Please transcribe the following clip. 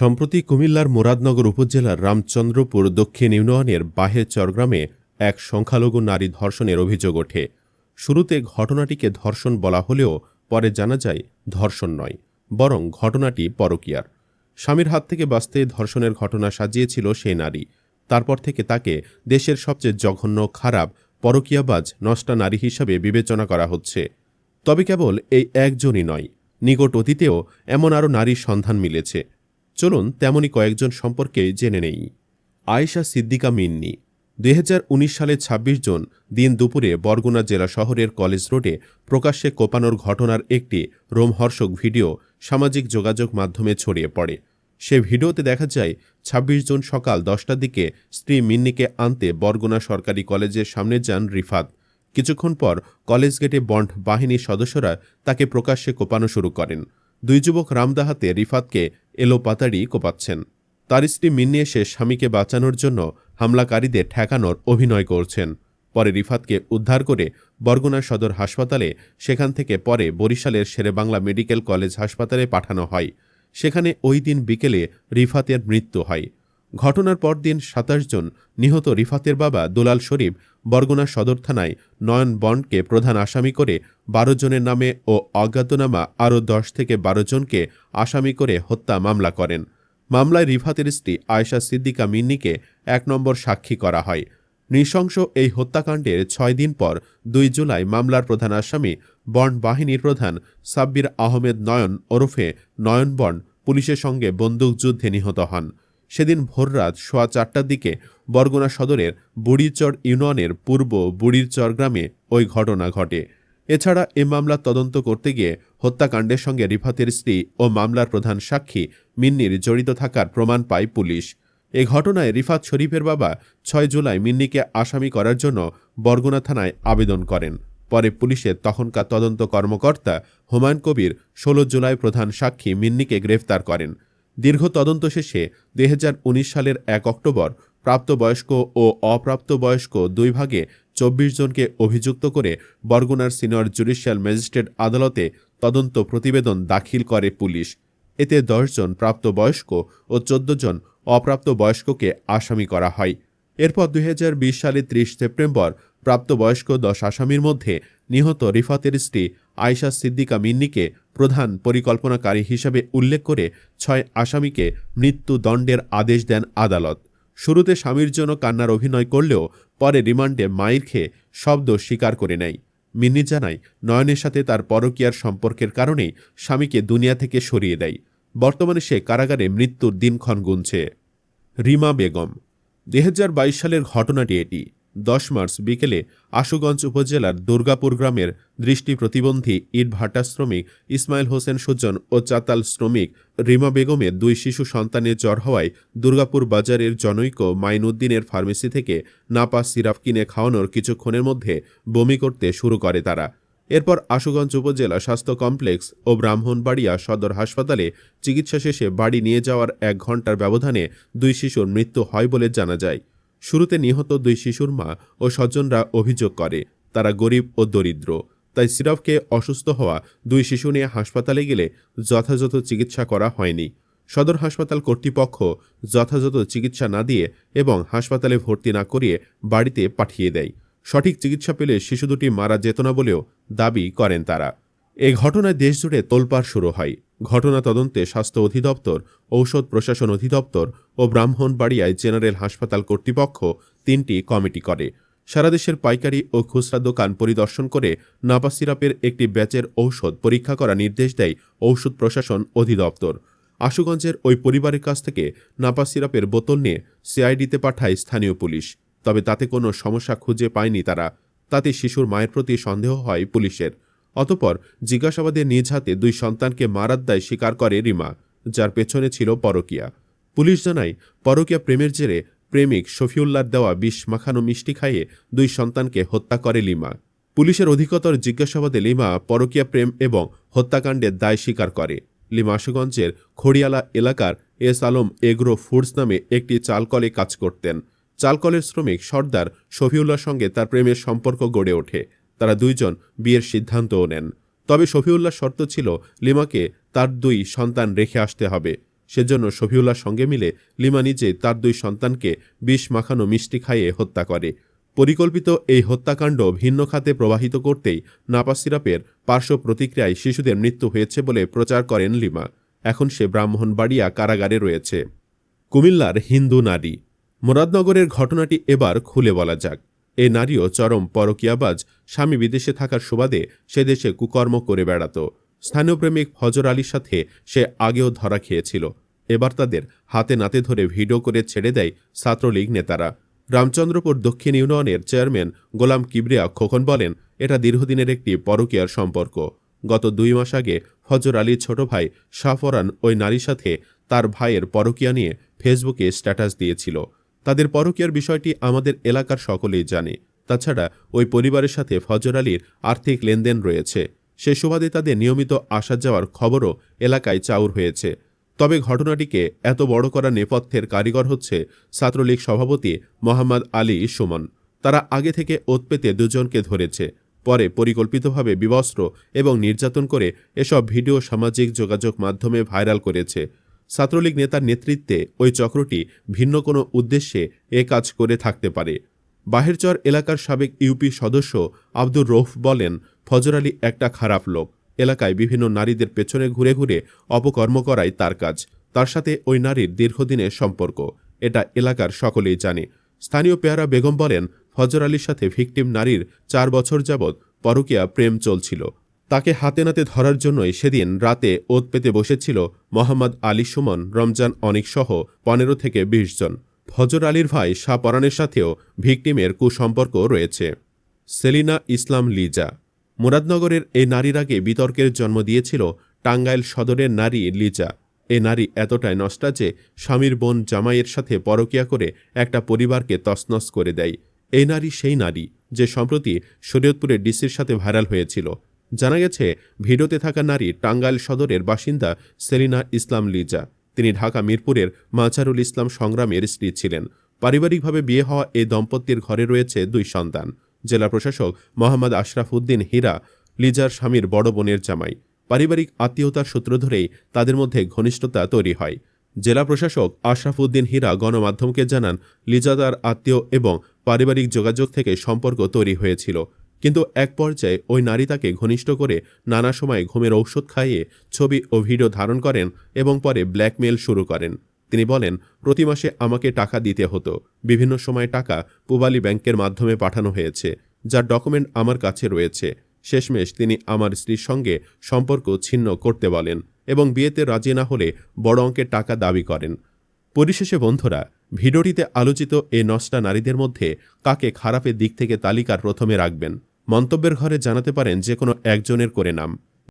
সম্প্রতি কুমিল্লার মুরাদনগর উপজেলার রামচন্দ্রপুর দক্ষিণ ইউনিয়নের বাহে চরগ্রামে এক সংখ্যালঘু নারী ধর্ষণের অভিযোগ ওঠে। শুরুতে ঘটনাটিকে ধর্ষণ বলা হলেও পরে জানা যায় ধর্ষণ নয়, বরং ঘটনাটি পরকীয়ার। স্বামীর হাত থেকে বাঁচতে ধর্ষণের ঘটনা সাজিয়েছিল সেই নারী। তারপর থেকে তাকে দেশের সবচেয়ে জঘন্য, খারাপ, পরকীয়াবাজ, নষ্টা নারী হিসাবে বিবেচনা করা হচ্ছে। তবে কেবল এই একজনই নয়, নিকট অতীতেও এমন আরও নারীর সন্ধান মিলেছে। চলুন তেমনই কয়েকজন সম্পর্কে জেনে নেই। আয়েশা সিদ্দিকা মিন্নি, দুই সালে ২৬ জন, দিন দুপুরে বরগুনা জেলা শহরের কলেজ রোডে প্রকাশ্যে কোপানোর ঘটনার একটি রোমহর্ষক ভিডিও সামাজিক যোগাযোগ মাধ্যমে ছড়িয়ে পড়ে। সে ভিডিওতে দেখা যায় ২৬ জুন সকাল দশটার দিকে স্ত্রী মিন্নিকে আনতে বরগুনা সরকারি কলেজের সামনে যান রিফাত। কিছুক্ষণ পর কলেজ গেটে বন্ড বাহিনীর সদস্যরা তাকে প্রকাশ্যে কোপানো শুরু করেন। দুই যুবক রামদাহাতে রিফাতকে এলোপাতাড়ি কোপাচ্ছেন। তার স্ত্রী মিন্নি এসে স্বামীকে বাঁচানোর জন্য হামলাকারীদের ঠেকানোর অভিনয় করছেন। পরে রিফাতকে উদ্ধার করে বরগুনা সদর হাসপাতালে, সেখান থেকে পরে বরিশালের শেরেবাংলা মেডিকেল কলেজ হাসপাতালে পাঠানো হয়। সেখানে ওই দিন বিকেলে রিফাতের মৃত্যু হয়। ঘটনার পরদিন সাতাশ জন নিহত রিফাতের বাবা দুলাল শরীফ বরগুনা সদর থানায় নয়ন বন্ডকে প্রধান আসামি করে বারো জনের নামে ও অজ্ঞাতনামা আরও দশ থেকে বারো জনকে আসামি করে হত্যা মামলা করেন। মামলায় রিফাতের স্ত্রী আয়শা সিদ্দিকা মিন্নিকে এক নম্বর সাক্ষী করা হয়। নৃশংস এই হত্যাকাণ্ডের ছয় দিন পর দুই জুলাই মামলার প্রধান আসামি বন্ড বাহিনীর প্রধান সাব্বির আহমেদ নয়ন ওরফে নয়ন বন্ড পুলিশের সঙ্গে বন্দুকযুদ্ধে নিহত হন। সেদিন ভোররাত সোয়া চারটার দিকে বরগুনা সদরের বুড়িচর ইউনিয়নের পূর্ব বুড়িরচর গ্রামে ওই ঘটনা ঘটে। এছাড়া এ মামলা তদন্ত করতে গিয়ে হত্যাকাণ্ডের সঙ্গে রিফাতের স্ত্রী ও মামলার প্রধান সাক্ষী মিন্নির জড়িত থাকার প্রমাণ পায় পুলিশ। এ ঘটনায় রিফাত শরীফের বাবা ছয় জুলাই মিন্নিকে আসামি করার জন্য বরগুনা থানায় আবেদন করেন। পরে পুলিশের তখনকার তদন্ত কর্মকর্তা হুমায়ুন কবির ষোলো জুলাই প্রধান সাক্ষী মিন্নিকে গ্রেফতার করেন। দীর্ঘ তদন্ত শেষে দুই সালের এক অক্টোবর প্রাপ্তবয়স্ক ও অপ্রাপ্তবয়স্ক দুই ভাগে চব্বিশ জনকে অভিযুক্ত করে বরগুনার সিনিয়র জুডিশিয়াল ম্যাজিস্ট্রেট আদালতে তদন্ত প্রতিবেদন দাখিল করে পুলিশ। এতে দশজন প্রাপ্তবয়স্ক ও চোদ্দ জন অপ্রাপ্তবয়স্ককে আসামি করা হয়। এরপর দুই হাজার বিশ সালে ত্রিশ সেপ্টেম্বর প্রাপ্তবয়স্ক দশ আসামির মধ্যে নিহত রিফাতের স্ত্রী আয়শা সিদ্দিকা মিন্নিকে প্রধান পরিকল্পনাকারী হিসেবে উল্লেখ করে ছয় আসামিকে মৃত্যুদণ্ডের আদেশ দেন আদালত। শুরুতে স্বামীর জন্য কান্নার অভিনয় করলেও পরে রিমান্ডে মাইর খেয়ে শব্দ স্বীকার করে নেয়। মিন্নি জানায়, নয়নের সাথে তার পরকীয়ার সম্পর্কের কারণেই স্বামীকে দুনিয়া থেকে সরিয়ে দেয়। বর্তমানে সে কারাগারে মৃত্যুর দিনক্ষণ গুনছে। রিমা বেগম, দুই হাজার বাইশ সালের ঘটনাটি এটি। দশ মার্চ বিকেলে আশুগঞ্জ উপজেলার দুর্গাপুর গ্রামের দৃষ্টি প্রতিবন্ধী ইট ভাটা শ্রমিক ইসমাইল হোসেন সুজন ও চাতাল শ্রমিক রিমা বেগমের দুই শিশু সন্তানের জ্বর হওয়ায় দুর্গাপুর বাজারের জনৈক মাইনুদ্দিনের ফার্মেসি থেকে নাপা সিরাপ কিনে খাওয়ানোর কিছুক্ষণের মধ্যে বমি করতে শুরু করে তারা। এরপর আশুগঞ্জ উপজেলা স্বাস্থ্য কমপ্লেক্স ও ব্রাহ্মণবাড়িয়া সদর হাসপাতালে চিকিৎসা শেষে বাড়ি নিয়ে যাওয়ার এক ঘণ্টার ব্যবধানে দুই শিশুর মৃত্যু হয় বলে জানা যায়। শুরুতে নিহত দুই শিশুর মা ও স্বজনরা অভিযোগ করে, তারা গরিব ও দরিদ্র। তাই সিরাপকে অসুস্থ হওয়া দুই শিশু নিয়ে হাসপাতালে গেলে যথাযথ চিকিৎসা করা হয়নি। সদর হাসপাতাল কর্তৃপক্ষ যথাযথ চিকিৎসা না দিয়ে এবং হাসপাতালে ভর্তি না করিয়ে বাড়িতে পাঠিয়ে দেয়। সঠিক চিকিৎসা পেলে শিশু দুটি মারা যেত না বলেও দাবি করেন তারা। এ ঘটনায় দেশজুড়ে তোলপাড় শুরু হয়। ঘটনা তদন্তে স্বাস্থ্য অধিদপ্তর, ঔষধ প্রশাসন অধিদপ্তর ও ব্রাহ্মণবাড়িয়ায় জেনারেল হাসপাতাল কর্তৃপক্ষ তিনটি কমিটি করে। সারা দেশের পাইকারি ও খুচরা দোকান পরিদর্শন করে নাপা সিরাপের একটি ব্যাচের ঔষধ পরীক্ষা করা নির্দেশ দেয় ঔষধ প্রশাসন অধিদপ্তর। আশুগঞ্জের ওই পরিবারের কাছ থেকে নাপা সিরাপের বোতল নিয়ে সিআইডিতে পাঠায় স্থানীয় পুলিশ। তবে তাতে কোনো সমস্যা খুঁজে পায়নি তারা। তাতে শিশুর মায়ের প্রতি সন্দেহ হয় পুলিশের। অতপর জিজ্ঞাসাবাদে নিজ হাতে দুই সন্তানকে মারার দায় স্বীকার করে রিমা, যার পেছনে ছিল পরকিয়া। পুলিশ জানায়, পরকিয়া প্রেমের জেরে প্রেমিক শফিউল্লার দেওয়া বিষ মাখানো মিষ্টি খাইয়ে দুই সন্তানকে হত্যা করে লিমা পুলিশের অধিকতর জিজ্ঞাসাবাদে লিমা পরকিয়া প্রেম এবং হত্যাকাণ্ডের দায় স্বীকার করে। লিমা আশুগঞ্জের খড়িয়ালা এলাকার এস আলম এগ্রো ফুডস নামে একটি চালকলে কাজ করতেন। চালকলের শ্রমিক সর্দার শফিউল্লার সঙ্গে তার প্রেমের সম্পর্ক গড়ে ওঠে। তারা দুইজন বিয়ের সিদ্ধান্তও নেন। তবে শফিউল্লাহ শর্ত ছিল, লিমাকে তার দুই সন্তান রেখে আসতে হবে। সেজন্য শফিউল্লাহ সঙ্গে মিলে লিমা নিজে তার দুই সন্তানকে বিষ মাখানো মিষ্টি খাইয়ে হত্যা করে। পরিকল্পিত এই হত্যাকাণ্ড ভিন্ন খাতে প্রবাহিত করতেই নাপা সিরাপের পার্শ্ব প্রতিক্রিয়ায় শিশুদের মৃত্যু হয়েছে বলে প্রচার করেন লিমা। এখন সে ব্রাহ্মণবাড়িয়া কারাগারে রয়েছে। কুমিল্লার হিন্দু নারী। মুরাদনগরের ঘটনাটি এবার খুলে বলা যাক। এ নারীও চরম পরকিয়াবাজ, স্বামী বিদেশে থাকার সুবাদে সে দেশে কুকর্ম করে বেড়াত। স্থানীয় প্রেমিক ফজর আলীর সাথে সে আগেও ধরা খেয়েছিল। এবার তাদের হাতে নাতে ধরে ভিডিও করে ছেড়ে দেয় ছাত্রলীগ নেতারা। রামচন্দ্রপুর দক্ষিণ ইউনিয়নের চেয়ারম্যান গোলাম কিবরিয়া খোকন বলেন, এটা দীর্ঘদিনের একটি পরকীয়ার সম্পর্ক। গত দুই মাস আগে ফজর আলীর ছোট ভাই শাহফরান ওই নারীর সাথে তার ভাইয়ের পরকীয়া নিয়ে ফেসবুকে স্ট্যাটাস দিয়েছিল। তাদের পরকীয়ার বিষয়টি আমাদের এলাকার সকলেই জানে। তাছাড়া ওই পরিবারের সাথে ফজর আলীর আর্থিক লেনদেন রয়েছে। সে সুবাদে তাদের নিয়মিত আসা যাওয়ার খবরও এলাকায় চাউর হয়েছে। তবে ঘটনাটিকে এত বড় করা নেপথ্যের কারিগর হচ্ছে ছাত্রলীগ সভাপতি মোহাম্মদ আলী সুমন। তারা আগে থেকে ওত পেতে দুজনকে ধরেছে। পরে পরিকল্পিতভাবে বিবস্ত্র এবং নির্যাতন করে এসব ভিডিও সামাজিক যোগাযোগ মাধ্যমে ভাইরাল করেছে। ছাত্রলীগ নেতার নেতৃত্বে ওই চক্রটি ভিন্ন কোনো উদ্দেশ্যে এ কাজ করে থাকতে পারে। বাহেরচর এলাকার সাবেক ইউপি সদস্য আব্দুর রৌফ বলেন, ফজর আলী একটা খারাপ লোক। এলাকায় বিভিন্ন নারীদের পেছনে ঘুরে ঘুরে অপকর্ম করাই তার কাজ। তার সাথে ওই নারীর দীর্ঘদিনের সম্পর্ক। এটা এলাকার সকলেই জানে। স্থানীয় পেয়ারা বেগম বলেন, ফজর আলীর সাথে ভিকটিম নারীর চার বছর যাবৎ পরকীয়া প্রেম চলছিল। তাকে হাতে নাতে ধরার জন্যই সেদিন রাতে ওত পেতে বসেছিল মোহাম্মদ আলী সুমন, রমজান অনিক সহ পনেরো থেকে বিশ জন। ফজর আলীর ভাই শাহ পরানের সাথেও ভিকটিমের কুসম্পর্ক রয়েছে। সেলিনা ইসলাম লিজা। মুরাদনগরের এই নারীর আগে বিতর্কের জন্ম দিয়েছিল টাঙ্গাইল সদরের নারী লিজা। এ নারী এতটাই নষ্টা যে স্বামীর বোন জামাইয়ের সাথে পরকিয়া করে একটা পরিবারকে তছনছ করে দেয়। এই নারী সেই নারী যে সম্প্রতি শরীয়তপুরের ডিসির সাথে ভাইরাল হয়েছিল। জানা গেছে ভিডিওতে থাকা নারী টাঙ্গাইল সদরের বাসিন্দা সেলিনা ইসলাম লিজা। তিনি ঢাকা মিরপুরের মাচারুল ইসলাম সংগ্রামের স্ত্রী ছিলেন। পারিবারিকভাবে বিয়ে হওয়া এই দম্পতির ঘরে রয়েছে দুই সন্তান। জেলা প্রশাসক মোহাম্মদ আশরাফ উদ্দিন হীরা, লিজার স্বামীর বড় বোনের জামাই। পারিবারিক আত্মীয়তার সূত্র ধরেই তাদের মধ্যে ঘনিষ্ঠতা তৈরি হয়। জেলা প্রশাসক আশরাফ উদ্দিন হীরা গণমাধ্যমকে জানান, লিজা তার আত্মীয় এবং পারিবারিক যোগাযোগ থেকে সম্পর্ক তৈরি হয়েছিল। কিন্তু এক পর্যায়ে ওই নারী তাকে ঘনিষ্ঠ করে নানা সময় ঘুমের ঔষধ খাইয়ে ছবি ও ভিডিও ধারণ করেন এবং পরে ব্ল্যাকমেল শুরু করেন। তিনি বলেন, প্রতি মাসে আমাকে টাকা দিতে হতো। বিভিন্ন সময় টাকা পুবালি ব্যাংকের মাধ্যমে পাঠানো হয়েছে, যার ডকুমেন্ট আমার কাছে রয়েছে। শেষমেশ তিনি আমার স্ত্রীর সঙ্গে সম্পর্ক ছিন্ন করতে বলেন এবং বিয়েতে রাজি না হলে বড় অঙ্কের টাকা দাবি করেন। পরিশেষে, বন্ধুরা, ভিডিওটিতে আলোচিত এ নষ্টা নারীদের মধ্যে কাকে খারাপের দিক থেকে তালিকার প্রথমে রাখবেন? মন্তব্যের ঘরে জানাতে পারেন যে কোনো একজনের করে নাম।